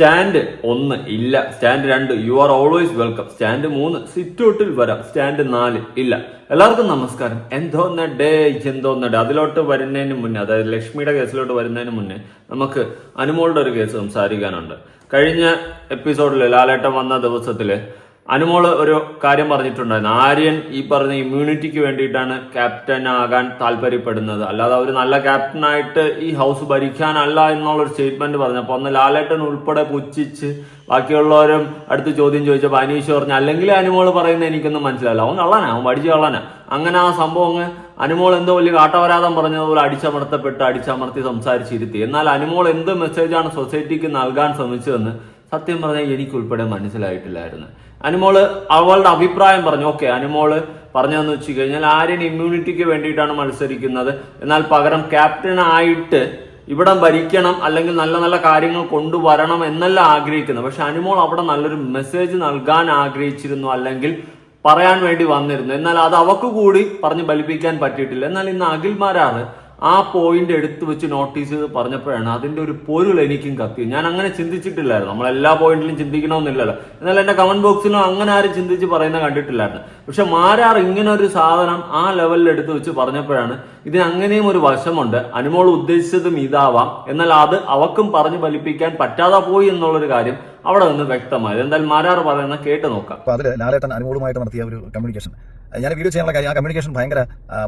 Stand ഒന്ന് ഇല്ല. Stand രണ്ട് you are always welcome stand മൂന്ന് സിറ്റൗട്ടിൽ വരാം. സ്റ്റാൻഡ് നാല് ഇല്ല. എല്ലാവർക്കും നമസ്കാരം. എന്തോന്ന ഡേ എന്തോന്ന ഡേ. അതിലോട്ട് വരുന്നതിന് മുന്നേ അതായത് ലക്ഷ്മിയുടെ കേസിലോട്ട് വരുന്നതിന് മുന്നേ നമുക്ക് അനുമോളുടെ ഒരു കേസ് സംസാരിക്കാനുണ്ട്. കഴിഞ്ഞ എപ്പിസോഡിൽ ലാലേട്ടൻ വന്ന ദിവസത്തിൽ അനുമോൾ ഒരു കാര്യം പറഞ്ഞിട്ടുണ്ടായിരുന്നു. ആര്യൻ ഈ പറഞ്ഞ ഇമ്മ്യൂണിറ്റിക്ക് വേണ്ടിയിട്ടാണ് ക്യാപ്റ്റൻ ആകാൻ താല്പര്യപ്പെടുന്നത്. അല്ലാതെ അവർ നല്ല ക്യാപ്റ്റനായിട്ട് ഈ ഹൗസ് ഭരിക്കാനല്ല എന്നുള്ള ഒരു സ്റ്റേറ്റ്മെന്റ് പറഞ്ഞപ്പോൾ അന്ന് ലാലേട്ടൻ ഉൾപ്പെടെ പുച്ഛിച്ച് ബാക്കിയുള്ളവരും അടുത്ത് ചോദ്യം ചോദിച്ചപ്പോൾ അനീഷ് പറഞ്ഞു അല്ലെങ്കിൽ അനുമോൾ പറയുന്നത് എനിക്കൊന്നും മനസ്സിലായില്ല അവൻ കള്ളനാ അവൻ പഠിച്ച കള്ളനാ. അങ്ങനെ ആ സംഭവം അങ്ങ് അനുമോൾ എന്തോ വലിയ കാട്ടവരാതം പറഞ്ഞതുപോലെ അടിച്ചമർത്തപ്പെട്ട് അടിച്ചമർത്തി സംസാരിച്ചിരുത്തി. എന്നാൽ അനുമോൾ എന്ത് മെസ്സേജാണ് സൊസൈറ്റിക്ക് നൽകാൻ ശ്രമിച്ചതെന്ന് സത്യം പറഞ്ഞാൽ എനിക്ക് ഉൾപ്പെടെ മനസ്സിലായിട്ടില്ലായിരുന്നു. അനുമോൾ അവളുടെ അഭിപ്രായം പറഞ്ഞു ഓക്കെ അനുമോൾ പറഞ്ഞതെന്ന് വെച്ച് കഴിഞ്ഞാൽ ആര്യൻ ഇമ്മ്യൂണിറ്റിക്ക് വേണ്ടിയിട്ടാണ് മത്സരിക്കുന്നത്. എന്നാൽ പകരം ക്യാപ്റ്റനായിട്ട് ഇവിടം ഭരിക്കണം അല്ലെങ്കിൽ നല്ല നല്ല കാര്യങ്ങൾ കൊണ്ടുവരണം എന്നല്ല ആഗ്രഹിക്കുന്നത്. പക്ഷെ അനുമോൾ അവിടെ നല്ലൊരു മെസ്സേജ് നൽകാൻ ആഗ്രഹിച്ചിരുന്നു അല്ലെങ്കിൽ പറയാൻ വേണ്ടി വന്നിരുന്നു. എന്നാൽ അത് അവക്ക് കൂടി പറഞ്ഞ് ബലിപ്പിക്കാൻ പറ്റിയിട്ടില്ല. എന്നാൽ ഇന്ന് അഖിൽമാരാറ് ആ പോയിന്റ് എടുത്തു വെച്ച് നോട്ടീസ് ചെയ്ത് പറഞ്ഞപ്പോഴാണ് അതിന്റെ ഒരു പൊരുൾ എനിക്കും കത്തി ഞാൻ അങ്ങനെ ചിന്തിച്ചിട്ടില്ലായിരുന്നു. നമ്മൾ എല്ലാ പോയിന്റിലും ചിന്തിക്കണമെന്നില്ലല്ലോ. എന്നാൽ എന്റെ കമന്റ് ബോക്സിലും അങ്ങനെ ആരും ചിന്തിച്ച് പറയുന്ന കണ്ടിട്ടില്ലായിരുന്നു. പക്ഷെ മാരാർ ഇങ്ങനെ ഒരു സാധനം ആ ലെവലിൽ എടുത്തു വെച്ച് പറഞ്ഞപ്പോഴാണ് ഇതിന് അങ്ങനെയും ഒരു വശമുണ്ട്. അനുമോൾ ഉദ്ദേശിച്ചതും ഇതാവാം. എന്നാൽ അത് അവക്കും പറഞ്ഞു ഫലിപ്പിക്കാൻ പറ്റാതെ പോയി എന്നുള്ളൊരു കാര്യം അവിടെ നിന്ന് വ്യക്തമായത് എന്തായാലും മാരാർ പറയുന്ന കേട്ട് നോക്കാം. അനുമോളുമായിട്ട് നടത്തിയ ഒരു കമ്മ്യൂണിക്കേഷൻ ഞാൻ വീഡിയോ ചെയ്യാനുള്ള കാര്യം ആ കമ്മ്യൂണിക്കേഷൻ ഭയങ്കര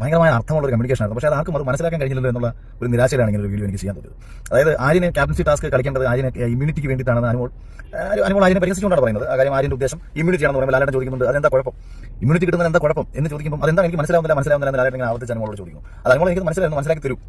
ഭയങ്കരമായ അർത്ഥമുള്ള ഒരു കമ്മ്യൂണിക്കേഷൻ ആയിരുന്നു. പക്ഷേ അത് ആർക്കും അത് മനസ്സിലാക്കാൻ കഴിഞ്ഞില്ലല്ലോ എന്നുള്ള ഒരു നിരാശയിലാണ് ഇങ്ങനെ ഒരു വീഡിയോ എനിക്ക് ചെയ്യാൻ തോന്നിയത് അതായത് ആര്യനെ ക്യാപ്റ്റൻസി ടാസ്ക് കളിക്കേണ്ടത് ആര്യനെ ഇമ്മ്യൂണിറ്റിക്ക് വേണ്ടിയിട്ടാണ് അനുമോൾ അനുമോൾ ആര്യനെ പരിഹസിച്ചുകൊണ്ടാണ് പറയുന്നത്. ആ കാര്യം ആര്യന്റെ ഉദ്ദേശം ഇമ്മ്യൂണിറ്റി ആണെന്ന് പറയുമ്പോൾ ലാലേട്ടൻ ചോദിക്കുന്നുണ്ട് അതെന്താ കുഴപ്പം? ഇമ്മ്യൂണിറ്റി കിട്ടുന്നത് എന്താ കുഴപ്പം എന്ന് ചോദിക്കുമ്പോൾ അതെന്താ എനിക്ക് മനസ്സിലാവുന്നില്ല മനസ്സിലാവുന്നില്ല എന്ന് ലാലേട്ടൻ ആവർത്തിച്ച് അനുമോളോട് ചോദിക്കും. അത് അനുമോൾ എനിക്ക് മനസ്സിലായിരുന്നു മനസ്സിലാക്കി തരും.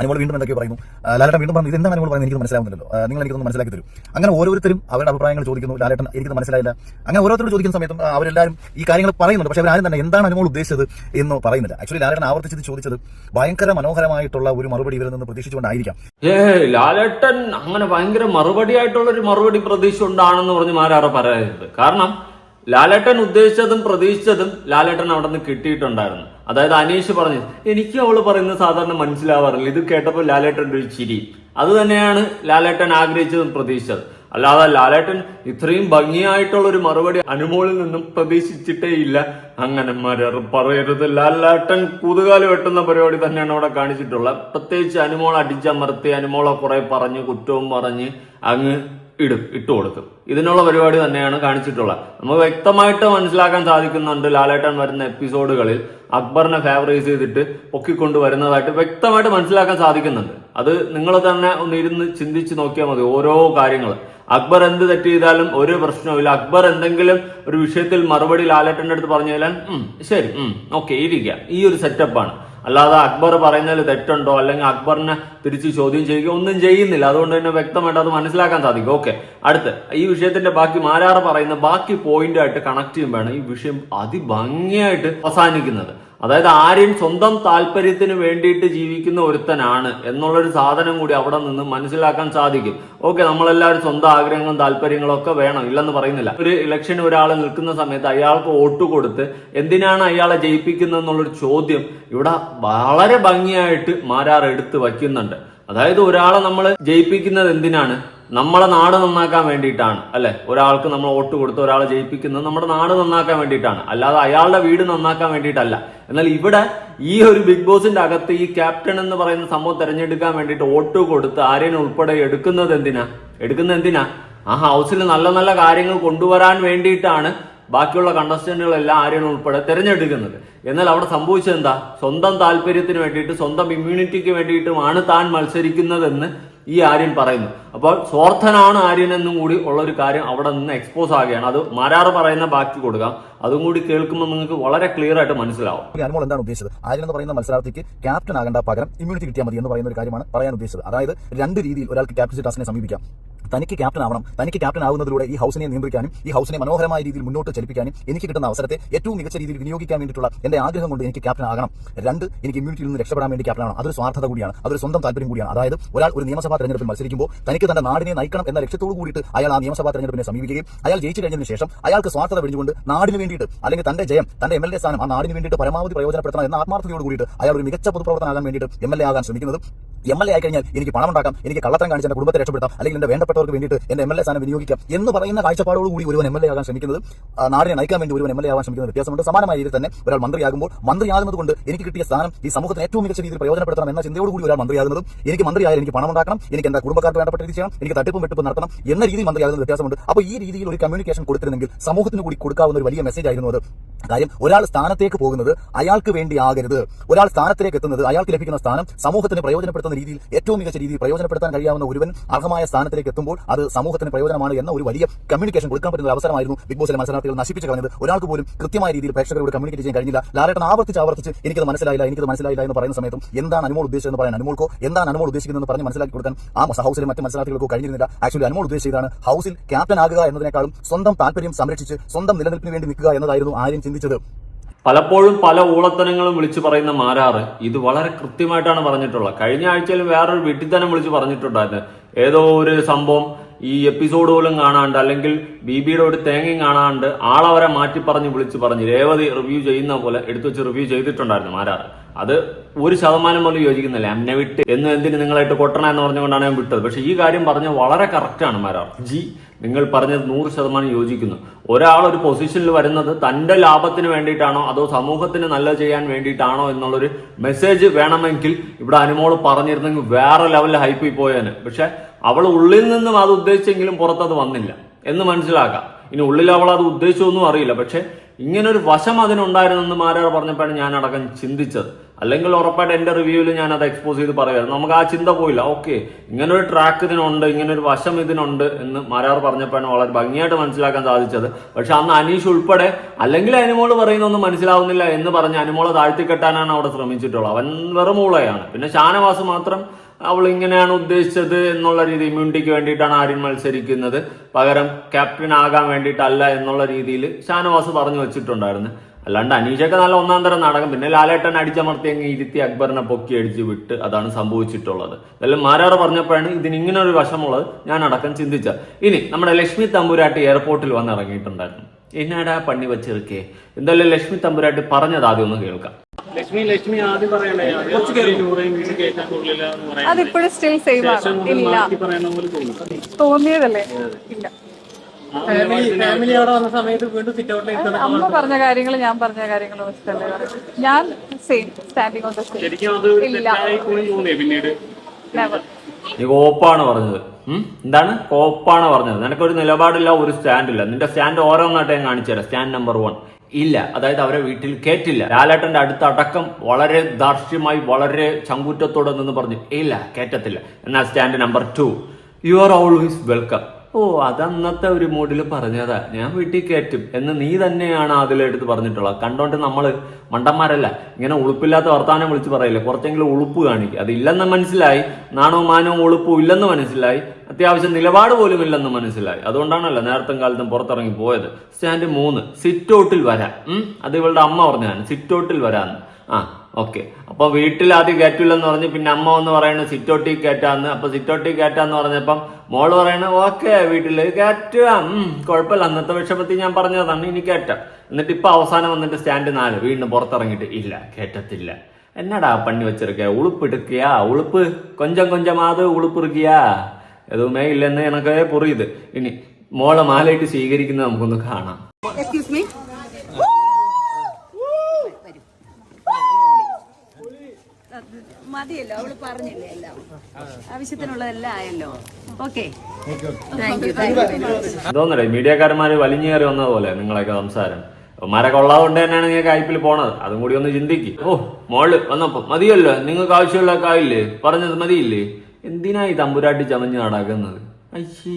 അനുമോൾ വീണ്ടും എന്തൊക്കെ പറയുന്നു. ലാലേട്ടൻ വീണ്ടും പറഞ്ഞു ഇതെന്താണ് അനുമോൾ പറയുന്നത്? എനിക്ക് മനസ്സിലാവുന്നില്ലല്ലോ. നിങ്ങൾ നിങ്ങൾ എനിക്കൊന്ന് മനസ്സിലാക്കി തരും. അങ്ങനെ ഓരോരുത്തരും അവരുടെ അഭിപ്രായങ്ങൾ ചോദിക്കുന്നു. ലാലേട്ടൻ എനിക്ക് മനസ്സിലായില്ല. അങ്ങനെ ഓരോരുത്തരോട് ചോദിക്കുന്ന സമയത്തും അവരെല്ലാവരും ഈ കാര്യങ്ങൾ പറയുന്നുണ്ട്. പക്ഷേ അവരാരും തന്നെ എന്താണ് അനുമോൾ ഉദ്ദേശിച്ചത് എന്ന് പറയുന്നില്ല. ആക്ച്വലി ലാലേട്ടൻ ആവർത്തിച്ചത് ചോദിച്ചത് ഭയങ്കര മനോഹരമായിട്ടുള്ള ഒരു മറുപടി ഇവരിൽ നിന്ന് പ്രതീക്ഷിച്ചുകൊണ്ടായിരിക്കാം. ഏ ലാലേട്ടൻ അങ്ങനെ ഭയങ്കര മറുപടി ആയിട്ടുള്ള ഒരു മറുപടി പ്രതീക്ഷ ഉണ്ടാണെന്ന് പറഞ്ഞ് മാരാറ പറയുന്നത് കാരണം ലാലേട്ടൻ ഉദ്ദേശിച്ചതും പ്രതീക്ഷിച്ചതും ലാലേട്ടൻ അവിടെ നിന്ന് കിട്ടിയിട്ടുണ്ടായിരുന്നു. അതായത് അനീഷ് പറഞ്ഞു എനിക്ക് അവൾ പറയുന്നത് സാധാരണ മനസ്സിലാവാറില്ല. ഇത് കേട്ടപ്പോൾ ലാലേട്ടന്റെ ഒരു ചിരി. അത് തന്നെയാണ് ലാലേട്ടൻ ആഗ്രഹിച്ചതും പ്രതീക്ഷിച്ചത്. അല്ലാതെ ലാലേട്ടൻ ഇത്രയും ഭംഗിയായിട്ടുള്ള ഒരു മറുപടി അനുമോളിൽ നിന്നും പ്രതീക്ഷിച്ചിട്ടേ ഇല്ല. അങ്ങനെ മരർ പറയരുത്. ലാലേട്ടൻ കൂതുകാൽ വെട്ടുന്ന പരിപാടി തന്നെയാണ് അവിടെ കാണിച്ചിട്ടുള്ളത്. പ്രത്യേകിച്ച് അനുമോൾ അടിച്ചമർത്തി അനുമോളെ കുറെ പറഞ്ഞ് കുറ്റവും പറഞ്ഞ് അങ്ങ് ഇടും ഇട്ടു കൊടുക്കും. ഇതിനുള്ള പരിപാടി തന്നെയാണ് കാണിച്ചിട്ടുള്ളത്. നമുക്ക് വ്യക്തമായിട്ട് മനസ്സിലാക്കാൻ സാധിക്കുന്നുണ്ട് ലാലേട്ടൻ വരുന്ന എപ്പിസോഡുകളിൽ അക്ബറിനെ ഫേവറൈസ് ചെയ്തിട്ട് പൊക്കിക്കൊണ്ട് വരുന്നതായിട്ട് വ്യക്തമായിട്ട് മനസ്സിലാക്കാൻ സാധിക്കുന്നുണ്ട്. അത് നിങ്ങൾ തന്നെ ഒന്ന് ഇരുന്ന് ചിന്തിച്ച് നോക്കിയാൽ മതി ഓരോ കാര്യങ്ങൾ. അക്ബർ എന്ത് തെറ്റ് ചെയ്താലും ഒരു പ്രശ്നവുമില്ല അക്ബർ എന്തെങ്കിലും ഒരു വിഷയത്തിൽ മറുപടി ലാലേട്ടന്റെ അടുത്ത് പറഞ്ഞു കഴിഞ്ഞാൽ ശരി ഓക്കെ ഇരിക്കുക. ഈ ഒരു സെറ്റപ്പാണ് അല്ലാതെ അക്ബർ പറയുന്നതിൽ തെറ്റുണ്ടോ? അല്ലെങ്കിൽ അക്ബറിനെ തിരിച്ച് ചോദ്യം ചെയ്യുകയോ ഒന്നും ചെയ്യുന്നില്ല. അതുകൊണ്ട് തന്നെ വ്യക്തമായിട്ട് അത് മനസ്സിലാക്കാൻ സാധിക്കും. ഓക്കെ അടുത്ത്. ഈ വിഷയത്തിന്റെ ബാക്കി മാരാറ് പറയുന്ന ബാക്കി പോയിന്റായിട്ട് കണക്ട് ചെയ്യുമ്പോഴാണ് ഈ വിഷയം അതിഭംഗിയായിട്ട് അവസാനിക്കുന്നത്. അതായത് ആര്യൻ സ്വന്തം താല്പര്യത്തിന് വേണ്ടിയിട്ട് ജീവിക്കുന്ന ഒരുത്തനാണ് എന്നുള്ളൊരു സാധനം കൂടി അവിടെ നിന്ന് മനസ്സിലാക്കാൻ സാധിക്കും. ഓക്കെ നമ്മളെല്ലാവരും സ്വന്തം ആഗ്രഹങ്ങളും താല്പര്യങ്ങളും ഒക്കെ വേണം. ഇല്ലെന്ന് പറയുന്നില്ല. ഒരു ഇലക്ഷന് ഒരാൾ നിൽക്കുന്ന സമയത്ത് അയാൾക്ക് വോട്ട് കൊടുത്ത് എന്തിനാണ് അയാളെ ജയിപ്പിക്കുന്നത് എന്നുള്ളൊരു ചോദ്യം ഇവിടെ വളരെ ഭംഗിയായിട്ട് മാരാർ എടുത്ത് വയ്ക്കുന്നുണ്ട്. അതായത് ഒരാളെ നമ്മൾ ജയിപ്പിക്കുന്നത് എന്തിനാണ്? നമ്മളെ നാട് നന്നാക്കാൻ വേണ്ടിയിട്ടാണ് അല്ലെ? ഒരാൾക്ക് നമ്മൾ വോട്ട് കൊടുത്ത് ഒരാളെ ജയിപ്പിക്കുന്നത് നമ്മുടെ നാട് നന്നാക്കാൻ വേണ്ടിയിട്ടാണ്. അല്ലാതെ അയാളുടെ വീട് നന്നാക്കാൻ വേണ്ടിയിട്ടല്ല. എന്നാൽ ഇവിടെ ഈ ഒരു ബിഗ് ബോസിന്റെ അകത്ത് ഈ ക്യാപ്റ്റൻ എന്ന് പറയുന്ന സംഭവം തിരഞ്ഞെടുക്കാൻ വേണ്ടിയിട്ട് വോട്ട് കൊടുത്ത് ആരെയും ഉൾപ്പെടെ എടുക്കുന്നത് എന്തിനാ? എടുക്കുന്നത് എന്തിനാ? ആ ഹൗസിൽ നല്ല നല്ല കാര്യങ്ങൾ കൊണ്ടുവരാൻ വേണ്ടിയിട്ടാണ് ബാക്കിയുള്ള കണ്ടസ്റ്റന്റുകളെല്ലാം ആര്യൻ ഉൾപ്പെടെ തിരഞ്ഞെടുക്കുന്നത്. എന്നാൽ അവിടെ സംഭവിച്ചത് എന്താ? സ്വന്തം താല്പര്യത്തിന് വേണ്ടിയിട്ട് സ്വന്തം ഇമ്മ്യൂണിറ്റിക്ക് വേണ്ടിയിട്ടുമാണ് താൻ മത്സരിക്കുന്നതെന്ന് ഈ ആര്യൻ പറയുന്നു. അപ്പോൾ സ്വാർത്ഥനാണ് ആര്യൻ എന്നും കൂടി ഉള്ള ഒരു കാര്യം അവിടെ നിന്ന് എക്സ്പോസ് ആകുകയാണ് അത് മാരാറ് പറയുന്ന ബാക്കി കൊടുക്കാം. അതും കൂടി കേൾക്കുമ്പോൾ നിങ്ങൾക്ക് വളരെ ക്ലിയർ ആയിട്ട് മനസ്സിലാവും. അനുമോൾ എന്താണ് ഉദ്ദേശിച്ചത്? ആര്യൻ എന്ന് പറയുന്ന മത്സരാർത്ഥിക്ക് ക്യാപ്റ്റൻ ആകേണ്ട പകരം ഇമ്മ്യൂണിറ്റി കിട്ടിയാൽ മതി എന്ന് പറയുന്ന ഒരു കാര്യമാണ് പറയാൻ ഉദ്ദേശിച്ചത്. അതായത് രണ്ട് രീതിയിൽ ഒരാൾക്ക് ക്യാപ്റ്റൻസി ടാസ്കിനെ സമീപിക്കാം. തനിക്ക് ക്യാപ്റ്റൻ ആവണം. തനിക്ക് ക്യാപ്റ്റൻ ആവുന്നതിലൂടെ ഈ ഹൗസിനെ നിയന്ത്രിക്കാനും ഈ ഹൗസിനെ മനോഹരമായ രീതിയിൽ മുന്നോട്ട് ചലിപ്പിക്കാനും എനിക്ക് കിട്ടുന്ന അവസരത്തെ ഏറ്റവും മികച്ച രീതിയിൽ വിനിയോഗിക്കാൻ വേണ്ടിയിട്ടുള്ള എന്റെ ആഗ്രഹം കൊണ്ട് എനിക്ക് ക്യാപ്റ്റൻ ആകണം. രണ്ട് എനിക്ക് ഇമ്മ്യൂണിറ്റിയിൽ നിന്ന് രക്ഷപ്പെടാൻ വേണ്ടി ക്യാപ്റ്റൻ ആവണം. അതൊരു സ്വാർത്ഥത കൂടിയാണ്. അതൊരു സ്വന്തം താല്പര്യം കൂടിയാണ്. അതായത് ഒരാൾ ഒരു നിയമസഭാ തെരഞ്ഞെടുപ്പിൽ മത്സരിക്കുമ്പോൾ തനിക്ക് തന്റെ നാടിനെ നയിക്കണം എന്ന ലക്ഷ്യത്തോടു കൂടിയിട്ട് അയാൾ ആ നിയമസഭാ തെരഞ്ഞെടുപ്പിനെ സമീപിക്കുകയും അയാൾ ജയിച്ചു കഴിഞ്ഞതിന് ശേഷം അയാൾക്ക് സ്വാർത്ഥത വെടിഞ്ഞുകൊണ്ട് നാടിന് വേണ്ടിയിട്ട് അല്ലെങ്കിൽ തന്റെ ജയം തന്റെ എം എൽ എ സ്ഥാനം ആ നാടിന് വേണ്ടിയിട്ട് പരമാവധി പ്രയോജനപ്പെടുത്തണം എന്ന ആത്മാർത്ഥതയോട് കൂടിയിട്ട് അയാൾ ഒരു മികച്ച പൊതുപ്രവർത്തനം ആകാൻ വേണ്ടിയിട്ട് എം എൽ എ ആകാൻ ശ്രമിക്കുന്നത് എം എൽ എ ആയിക്കഴിഞ്ഞാൽ എനിക്ക് പണം ഉണ്ടാക്കാം എനിക്ക് കള്ളത്തരം കാണിച്ച് എന്റെ കുടുംബത്തെ രക്ഷപ്പെടുത്താം അല്ലെങ്കിൽ എന്റെ വേണ്ടപ്പെട്ടവർക്ക് വേണ്ടിയിട്ട് എന്റെ എം എൽ എ സ്ഥാനം വിനിയോഗിക്കാം എന്ന് പറയുന്ന കാഴ്ചപ്പാടോടുകൂടി ഒരുവൻ എം എൽ എ ആകാൻ ശ്രമിക്കുന്നത് നാടിനെ നയിക്കാൻ വേണ്ടി ഒരുവൻ എം എൽ എ ആകാൻ ശ്രമിക്കുന്ന വ്യത്യാസമുണ്ട്. സമാനമായ രീതിയിൽ തന്നെ ഒരാൾ മന്ത്രിയാകുമ്പോൾ മന്ത്രിയാകുന്നത് കൊണ്ട് എനിക്ക് കിട്ടിയ സ്ഥാനം ഈ സമൂഹത്തിന് ഏറ്റവും മികച്ച രീതിയിൽ പ്രയോജനപ്പെടുത്തണം എന്ന ചിന്തയോടുകൂടി ഒരാൾ മന്ത്രിയാകുന്നതും എനിക്ക് മന്ത്രിയായാലും എനിക്ക് പണം ഉണ്ടാക്കണം എനിക്ക് എന്റെ കുടുംബക്കാർക്ക് വേണ്ടപ്പെട്ട രീതി ചെയ്യണം എനിക്ക് തട്ടിപ്പും വെട്ടിപ്പും നടത്തണം എന്ന രീതിയിൽ മന്ത്രിയാകുന്ന വ്യത്യാസമുണ്ട്. അപ്പോൾ ഈ രീതിയിൽ ഒരു കമ്മ്യൂണിക്കേഷൻ കൊടുത്തിരുന്നെങ്കിൽ സമൂഹത്തിന് കൂടി കൊടുക്കാവുന്ന ഒരു വലിയ മെസ്സേജ് ആയിരുന്നു അത്. കാര്യം ഒരാൾ സ്ഥാനത്തേക്ക് പോകുന്നത് അയാൾക്ക് വേണ്ടി ആകരുത്. ഒരാൾ സ്ഥാനത്തിലേക്ക് എത്തുന്നത് അയാൾക്ക് ലഭിക്കുന്ന സ്ഥാനം സമൂഹത്തിന് പ്രയോജനപ്പെടുത്തുന്ന രീതിയിൽ ഏറ്റവും മികച്ച രീതിയിൽ പ്രയോജനപ്പെടുത്താൻ കഴിയാവുന്ന ഒരുവൻ അർഹമായ സ്ഥാനത്തിലേക്ക് എത്തുമ്പോൾ അത് സമൂഹത്തിന് പ്രയോജനമാണ് എന്ന ഒരു വലിയ കമ്മ്യൂണിക്കേഷൻ കൊടുക്കാൻ പറ്റുന്ന ഒരു അവസരമായിരുന്നു ബിഗ് ബോസിലെ മത്സരാർത്ഥികൾ നശിപ്പിച്ച് കളഞ്ഞത്. ഒരാൾക്ക് പോലും കൃത്യമായ രീതിയിൽ പ്രേക്ഷകരോട് കമ്മ്യൂണിക്കേറ്റ് ചെയ്യാൻ കഴിഞ്ഞില്ല. ലാലേട്ടൻ ആവർത്തിച്ച് ആവർത്തിച്ച് എനിക്കത് മനസ്സിലായില്ല എനിക്കത് മനസ്സിലായില്ല എന്ന് പറയുന്ന സമയത്തും എന്താണ് അനുമോൾ ഉദ്ദേശിച്ചതെന്ന് പറയാൻ അനുമോൾക്കോ എന്താണ് അനുമോൾ ഉദ്ദേശിക്കുന്നതെന്ന് പറഞ്ഞ് മനസ്സിലാക്കി കൊടുക്കാൻ ആ ഹൗസിലെ മറ്റ് മത്സരാർത്ഥികൾക്കോ കഴിഞ്ഞിരുന്നില്ല. ആക്ച്വലി അനുമോൾ ഉദ്ദേശിച്ചതാണ് ഹൗസിൽ ക്യാപ്റ്റൻ ആകുക എന്നതിനേക്കാളും സ്വന്തം താല്പര്യം സംരക്ഷിച്ച് സ്വന്തം നിലനിൽപ്പിന് വേണ്ടി നിൽക്കുക എന്നതായിരുന്നു ആരും ചിന്തിച്ചത്. പലപ്പോഴും പല ഊളത്തനങ്ങളും വിളിച്ചു പറയുന്ന മാരാറ് ഇത് വളരെ കൃത്യമായിട്ടാണ് പറഞ്ഞിട്ടുള്ളത്. കഴിഞ്ഞ ആഴ്ചയിൽ വേറൊരു വെട്ടിത്തനം വിളിച്ച് പറഞ്ഞിട്ടുണ്ടായിരുന്നു. ഏതോ ഒരു സംഭവം ഈ എപ്പിസോഡ് പോലും കാണാണ്ട് അല്ലെങ്കിൽ ബിബിയുടെ ഒരു തേങ്ങയും കാണാണ്ട് ആളവരെ മാറ്റി പറഞ്ഞ് വിളിച്ച് പറഞ്ഞ് രേവതി റിവ്യൂ ചെയ്യുന്ന പോലെ എടുത്തു വെച്ച് റിവ്യൂ ചെയ്തിട്ടുണ്ടായിരുന്നു മാരാറ്. അത് ഒരു ശതമാനം പോലും യോജിക്കുന്നില്ല. എന്നെ വിട്ട് എന്ന് എന്തിന് നിങ്ങളായിട്ട് കൊട്ടണ എന്ന് പറഞ്ഞുകൊണ്ടാണ് ഞാൻ വിട്ടത്. പക്ഷെ ഈ കാര്യം പറഞ്ഞ വളരെ കറക്റ്റാണ് മാരാർ. ജി നിങ്ങൾ പറഞ്ഞത് നൂറ് ശതമാനം യോജിക്കുന്നു. ഒരാൾ ഒരു പൊസിഷനിൽ വരുന്നത് തന്റെ ലാഭത്തിന് വേണ്ടിയിട്ടാണോ അതോ സമൂഹത്തിന് നല്ലത് ചെയ്യാൻ വേണ്ടിയിട്ടാണോ എന്നുള്ളൊരു മെസ്സേജ് വേണമെങ്കിൽ ഇവിടെ അനുമോൾ പറഞ്ഞിരുന്നെങ്കിൽ വേറെ ലെവലിൽ ഹൈപ്പിൽ പോയേനെ. പക്ഷെ അവൾ ഉള്ളിൽ നിന്നും അത് ഉദ്ദേശിച്ചെങ്കിലും പുറത്തത് വന്നില്ല. എന്ന് മനസ്സിലാക്കാം. ഇനി ഉള്ളിൽ അവൾ അത് ഉദ്ദേശിച്ചൊന്നും അറിയില്ല. പക്ഷെ ഇങ്ങനൊരു വശം അതിനുണ്ടായിരുന്നെന്ന് മാരാർ പറഞ്ഞപ്പോഴാണ് ഞാൻ അടക്കം ചിന്തിച്ചത്. അല്ലെങ്കിൽ ഉറപ്പായിട്ട് എന്റെ റിവ്യൂവിൽ ഞാൻ അത് എക്സ്പോസ് ചെയ്ത് പറയുമായിരുന്നു. നമുക്ക് ആ ചിന്ത പോയില്ല. ഓക്കെ ഇങ്ങനൊരു ട്രാക്ക് ഇതിനുണ്ട് ഇങ്ങനൊരു വശം ഇതിനുണ്ട് എന്ന് മാരാർ പറഞ്ഞപ്പോഴാണ് വളരെ ഭംഗിയായിട്ട് മനസ്സിലാക്കാൻ സാധിച്ചത്. പക്ഷെ അന്ന് അനീഷ് ഉൾപ്പെടെ അല്ലെങ്കിൽ അനുമോൾ പറയുന്നൊന്നും മനസ്സിലാവുന്നില്ല എന്ന് പറഞ്ഞ് അനുമോളെ താഴ്ത്തിക്കെട്ടാനാണ് അവിടെ ശ്രമിച്ചിട്ടുള്ളത്. അവൻ വെറും മൂളയാണ് പിന്നെ ഷാനവാസ് മാത്രം അവൾ ഇങ്ങനെയാണ് ഉദ്ദേശിച്ചത് എന്നുള്ള രീതി ഇമ്മ്യൂണിറ്റിക്ക് വേണ്ടിയിട്ടാണ് ആര്യൻ മത്സരിക്കുന്നത്. പകരം ക്യാപ്റ്റൻ ആകാൻ വേണ്ടിയിട്ടല്ല എന്നുള്ള രീതിയിൽ ഷാനവാസ് പറഞ്ഞു വെച്ചിട്ടുണ്ടായിരുന്നു. അല്ലാണ്ട് അനീഷൊക്കെ നല്ല ഒന്നാം തരം നാടകം. പിന്നെ ലാലേട്ടൻ അടിച്ചമർത്തി അങ്ങ് ഇരുത്തി അക്ബറിനെ പൊക്കി അടിച്ച് വിട്ട് അതാണ് സംഭവിച്ചിട്ടുള്ളത്. അതെല്ലാം മാരാറ് പറഞ്ഞപ്പോഴാണ് ഇതിന് ഇങ്ങനെ ഒരു വശമുള്ളത് ഞാൻ അടക്കം ചിന്തിച്ച. ഇനി നമ്മുടെ ലക്ഷ്മി തമ്പുരാട്ടി എയർപോർട്ടിൽ വന്നിറങ്ങിയിട്ടുണ്ടായിരുന്നു. എന്നാടാ പണി വെച്ചിരിക്കേ എന്തായാലും ലക്ഷ്മി തമ്പുരാട്ടി പറഞ്ഞത് ആദ്യം ഒന്ന് കേൾക്കാം. ലക്ഷ്മി ലക്ഷ്മി ആദ്യം അതിപ്പോഴും സ്റ്റിൽ സേവ് ആണ്. ഇല്ല. തോന്നിയതല്ലേ? ഇല്ല. ഫാമിലി ഫാമിലി അവിടെ വന്ന സമയത്ത് വീണ്ടും സിറ്റ് ഔട്ടിൽ അത് അമ്മ പറഞ്ഞ കാര്യങ്ങൾ ഞാൻ പറഞ്ഞ കാര്യങ്ങൾ വെച്ചിട്ടല്ലേ. ഞാൻ same standing on the stage പിന്നീട്? നീ കോപ്പാണ് പറഞ്ഞത്. എന്താണ്? കോപ്പാണ് പറഞ്ഞത്. നിനക്കൊരു നിലപാടില്ല ഒരു സ്റ്റാൻഡില്ല. നിന്റെ സ്റ്റാൻഡ് ഓരോന്നായിട്ട് ഞാൻ കാണിച്ചു തരാം സ്റ്റാൻഡ് നമ്പർ വൺ ഇല്ല. അതായത് അവരെ വീട്ടിൽ കേട്ടില്ല. ലാലേട്ടന്റെ അടുത്ത അടക്കം വളരെ ദാർഷ്ട്യമായി വളരെ ചങ്കൂറ്റത്തോടെ നിന്ന് പറഞ്ഞു ഇല്ല കേറ്റത്തില്ല. എന്നാൽ stand number two. You are always welcome. ഓ അതന്നത്തെ ഒരു മൂഡിൽ പറഞ്ഞതാ. ഞാൻ വീട്ടിൽ കയറ്റും. എന്ന് നീ തന്നെയാണ് അതിലെടുത്ത് പറഞ്ഞിട്ടുള്ളത്. കണ്ടോണ്ട് നമ്മൾ മണ്ടന്മാരല്ല. ഇങ്ങനെ ഉളുപ്പില്ലാത്ത വർത്താനം വിളിച്ച് പറയില്ല? കുറച്ചെങ്കിലും ഉളുപ്പ് കാണിക്കുക അതില്ലെന്ന് മനസ്സിലായി. നാണവും മാനവും ഉളുപ്പും ഇല്ലെന്ന് മനസ്സിലായി. അത്യാവശ്യം നിലപാട് പോലും ഇല്ലെന്ന് മനസ്സിലായി. അതുകൊണ്ടാണല്ലോ നേരത്തെ കാലത്തും പുറത്തിറങ്ങി പോയത്. സ്റ്റാൻഡ് മൂന്ന്. സിറ്റ് ഔട്ടിൽ വരാം? അത് ഇവളുടെ അമ്മ പറഞ്ഞതാണ്. സിറ്റ് ഔട്ടിൽ വരാന്ന്. ആ ഓക്കെ അപ്പൊ വീട്ടിൽ ആദ്യം കയറ്റില്ലെന്ന് പറഞ്ഞ് പിന്നെ അമ്മ ഒന്ന് പറയുന്നത് സിറ്റോട്ടി കയറ്റാന്ന് അപ്പൊ സിറ്റോട്ടി കയറ്റാന്ന് പറഞ്ഞപ്പം മോൾ പറയണ ഓക്കെ വീട്ടിൽ കയറ്റുക ഉം കുഴപ്പമില്ല. അന്നത്തെ വിഷമത്തിൽ ഞാൻ പറഞ്ഞതാണ് ഇനി കയറ്റാം എന്നിട്ട് ഇപ്പൊ അവസാനം വന്നിട്ട് സ്റ്റാൻഡ് നാല്. വീണ്ടും പുറത്തിറങ്ങിയിട്ട് ഇല്ല കയറ്റത്തില്ല എന്നടാ പണി വെച്ചിരിക്കുക ഉളുപ്പ് എടുക്കുക ഉളുപ്പ്? കൊഞ്ചം കൊഞ്ചമാത് ഉളുപ്പിറുക്കിയാ എതുമേ ഇല്ലെന്ന് എനക്ക് പുറിയത്. ഇനി മോളെ മാലയിട്ട് സ്വീകരിക്കുന്നത് നമുക്കൊന്ന് കാണാം. എക്സ്ക്യൂസ് മീ മതിയല്ലോ അവൾ പറഞ്ഞില്ലേ എല്ലാം? ആവശ്യത്തിനുള്ളതെല്ലാം ആയല്ലോ. ഓക്കെ എന്തോന്നല്ലേ മീഡിയക്കാരന്മാര് വലിഞ്ഞേറി വന്നതുപോലെ നിങ്ങളൊക്കെ സംസാരം. മര ഉള്ളതുകൊണ്ട് തന്നെയാണ് നിങ്ങൾക്ക് ഐപ്പിൽ പോണത്. അതും കൂടി ഒന്ന് ചിന്തിക്ക്. ഓ മോൾ വന്നപ്പോ മതിയല്ലോ നിങ്ങൾക്ക് ആവശ്യമുള്ള കായില്ലേ പറഞ്ഞത് മതിയില്ലേ? എന്തിനാ ഈ തമ്പുരാട്ടി ചമഞ്ഞ് നടക്കുന്നത്? അയ്യേ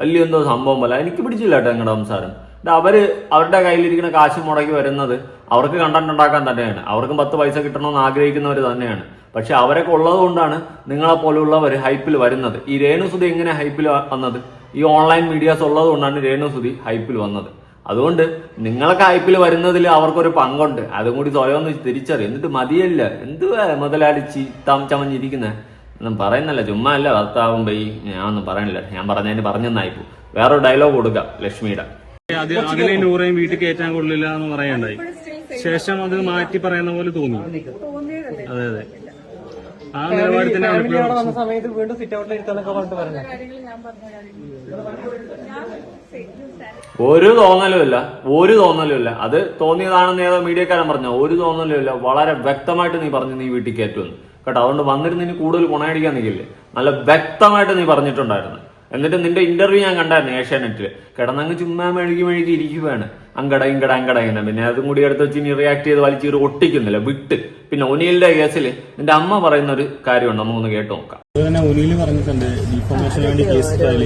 വലിയ എന്തോ സംഭവം പോലെ. എനിക്ക് പിടിച്ചില്ല കേട്ടോ നിങ്ങളുടെ സംസാരം. അവർ അവരുടെ കയ്യിലിരിക്കുന്ന കാശ് മുടക്കി വരുന്നത്. അവർക്ക് കണ്ടന്റ് ഉണ്ടാക്കാൻ തന്നെയാണ്. അവർക്കും പത്ത് പൈസ കിട്ടണമെന്ന് ആഗ്രഹിക്കുന്നവർ തന്നെയാണ്. പക്ഷെ അവരൊക്കെ ഉള്ളത് കൊണ്ടാണ് നിങ്ങളെ പോലെയുള്ളവർ ഹൈപ്പിൽ വരുന്നത്. ഈ രേണുസുതി എങ്ങനെ ഹൈപ്പിൽ വന്നത്? ഈ ഓൺലൈൻ മീഡിയാസ് ഉള്ളത് കൊണ്ടാണ് രേണുസുതി ഹൈപ്പിൽ വന്നത്. അതുകൊണ്ട് നിങ്ങളൊക്കെ ഹൈപ്പിൽ വരുന്നതിൽ അവർക്കൊരു പങ്കുണ്ട്. അതും കൂടി സ്വയം ഒന്ന് തിരിച്ചറിയും. എന്നിട്ട് മതിയല്ല. എന്തുവാ മുതലാളി ചീത്താം ചമഞ്ഞിരിക്കുന്നത് പറയുന്നല്ല. ചുമ്മാ അല്ല ഭർത്താവും ഞാൻ ഒന്നും പറയണില്ല ഞാൻ പറഞ്ഞതിന് പറഞ്ഞെന്നായിപ്പോ വേറൊരു ഡയലോഗ് കൊടുക്കാം ലക്ഷ്മിയുടെ. വീട്ടിൽ കയറ്റാൻ കൊള്ളില്ല എന്ന് പറയണ്ടായി ശേഷം അത് മാറ്റി പറയുന്ന പോലെ തോന്നി. അതെ അതെ. ആ ഫാമിലി അവിടെ വന്ന സമയത്ത് വീണ്ടും സിറ്റ് ഔട്ടിൽ ഇരുത്താന്നൊക്കെ പറഞ്ഞിട്ട് പറഞ്ഞു. പറഞ്ഞ കാര്യങ്ങൾ. ഞാൻ same. ഒരു തോന്നലുമില്ല ഒരു തോന്നലുമില്ല അത് തോന്നിയതാണെന്ന് ഏതോ മീഡിയക്കാരൻ പറഞ്ഞ. ഒരു തോന്നലുമില്ല വളരെ വ്യക്തമായിട്ട് നീ പറഞ്ഞു നീ വീട്ടിൽ കയറ്റുമെന്ന്. കേട്ടോ അതുകൊണ്ട് വന്നിരുന്ന് ഇനി കൂടുതൽ ഗുണയടിക്കാൻ നിൽക്കില്ലേ? നല്ല വ്യക്തമായിട്ട് നീ പറഞ്ഞിട്ടുണ്ടായിരുന്നു. എന്നിട്ട് നിന്റെ ഇന്റർവ്യൂ ഞാൻ കണ്ടായിരുന്നു ഏഷ്യാനെറ്റിൽ കിടന്നങ്ങ് ചുമ്മാ മെഴുകി മെഴുകി ഇരിക്കുവാണ്. അങ്കട ഇങ്കട അങ്കട ഇങ്ങനെ. പിന്നെ അതും കൂടി എടുത്ത് വെച്ച് ഇനി റിയാക്ട് ചെയ്ത് വലിച്ചീറ് ഒട്ടിക്കുന്നില്ല വിട്ട്. പിന്നെ ഒനിയിലെ കേസിൽ നിന്റെ അമ്മ പറയുന്ന ഒരു കാര്യം കാര്യമുണ്ട് നമുക്കൊന്ന് കേട്ട് നോക്കാം. പറഞ്ഞിട്ടുണ്ട് ഡിഫോമേഷന് വേണ്ടി കേസ് ഫയൽ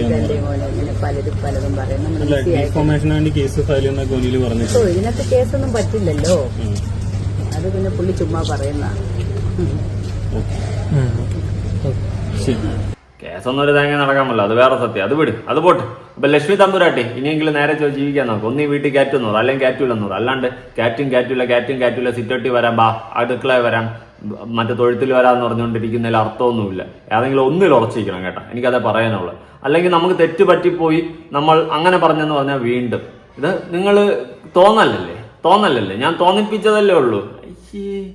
ഡിഫോമേഷന് വേണ്ടി കേസ് ഫയൽ ചെയ്യുന്നൊക്കെ ഒനിയിൽ പറഞ്ഞിട്ടുണ്ട്. ഓ ഇതിനകത്ത് കേസൊന്നും പറ്റില്ലല്ലോ. അത് പിന്നെ പുള്ളി ചുമ്മാ പറയുന്നതാണ്. ശരി. കേസൊന്നും ഒരു തേങ്ങ നടക്കാൻ പറ്റില്ല അത് വേറെ സത്യം. അത് വിട് അത് പോട്ട്. അപ്പൊ ലക്ഷ്മി തമ്പുരാട്ടി ഇനിയെങ്കിലും നേരെ ചോ ജീവിക്കാൻ നോക്കും. ഒന്നീ വീട്ടിൽ കയറ്റുന്നത് അല്ലെങ്കിൽ കയറ്റൂലെന്നത് അല്ലാണ്ട് കാറ്റും കാറ്റില്ല കാറ്റും കാറ്റില്ല സിറ്റോട്ടി വരാം ബാ അടുക്കള വരാം മറ്റേ തൊഴുത്തിൽ വരാന്ന് പറഞ്ഞുകൊണ്ടിരിക്കുന്നതിൽ അർത്ഥമൊന്നുമില്ല. ഏതെങ്കിലും ഒന്നിൽ ഉറച്ചിരിക്കണം കേട്ടോ എനിക്കതേ പറയാനുള്ളു. അല്ലെങ്കിൽ നമുക്ക് തെറ്റ് പറ്റിപ്പോയി നമ്മൾ അങ്ങനെ പറഞ്ഞെന്ന് പറഞ്ഞാൽ വീണ്ടും. ഇത് നിങ്ങൾ തോന്നലല്ലേ തോന്നലല്ലേ ഞാൻ തോന്നിപ്പിച്ചതല്ലേ ഉള്ളൂ. അയ്യേ.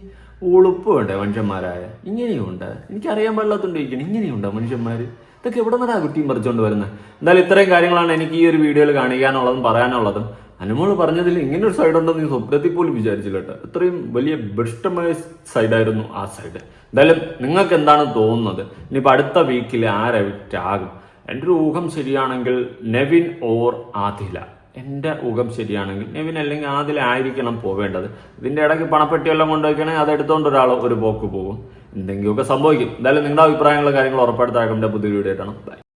ഉളുപ്പ് വേണ്ടേ മനുഷ്യന്മാരായ. ഇങ്ങനെയുണ്ട്. എനിക്കറിയാൻ പാടില്ലാത്തോണ്ടിരിക്കണം ഇങ്ങനെയുണ്ടോ മനുഷ്യന്മാര്? ഇതൊക്കെ എവിടെ നിന്നാണ് കുട്ടിയും പറിച്ചോണ്ട് വരുന്നത് എന്തായാലും ഇത്രയും കാര്യങ്ങളാണ് എനിക്ക് ഈ ഒരു വീഡിയോയിൽ കാണിക്കാനുള്ളതും പറയാനുള്ളതും. അനുമോൾ പറഞ്ഞതിൽ ഇങ്ങനെ ഒരു സൈഡ് ഉണ്ടെന്ന് ഈ സ്വപ്നത്തിൽ പോലും വിചാരിച്ചില്ല കേട്ടോ. ഇത്രയും വലിയ ബെസ്റ്റമായ സൈഡായിരുന്നു ആ സൈഡ്. എന്തായാലും നിങ്ങൾക്ക് എന്താണ് തോന്നുന്നത്? ഇനിയിപ്പോൾ അടുത്ത വീക്കിൽ ആരവിറ്റാകും എന്റെ ഒരു ഊഹം ശരിയാണെങ്കിൽ നെവിൻ ഓർ ആദില. എന്റെ ഊഹം ശരിയാണെങ്കിൽ നെവിൻ അല്ലെങ്കിൽ ആദിലായിരിക്കണം പോവേണ്ടത്. ഇതിന്റെ ഇടയ്ക്ക് പണപ്പെട്ടി പണപ്പെട്ടിയെല്ലാം കൊണ്ടുവയ്ക്കണമെങ്കിൽ അത് എടുത്തുകൊണ്ട് ഒരാൾ ഒരു പോക്ക് പോകും. എന്തെങ്കിലുമൊക്കെ സംഭവിക്കും. എന്തായാലും നിങ്ങളുടെ അഭിപ്രായങ്ങളും കാര്യങ്ങളും ഉറപ്പെടുത്താൻ പുതിയ വീഡിയോ ആയിട്ടാണ് ബൈ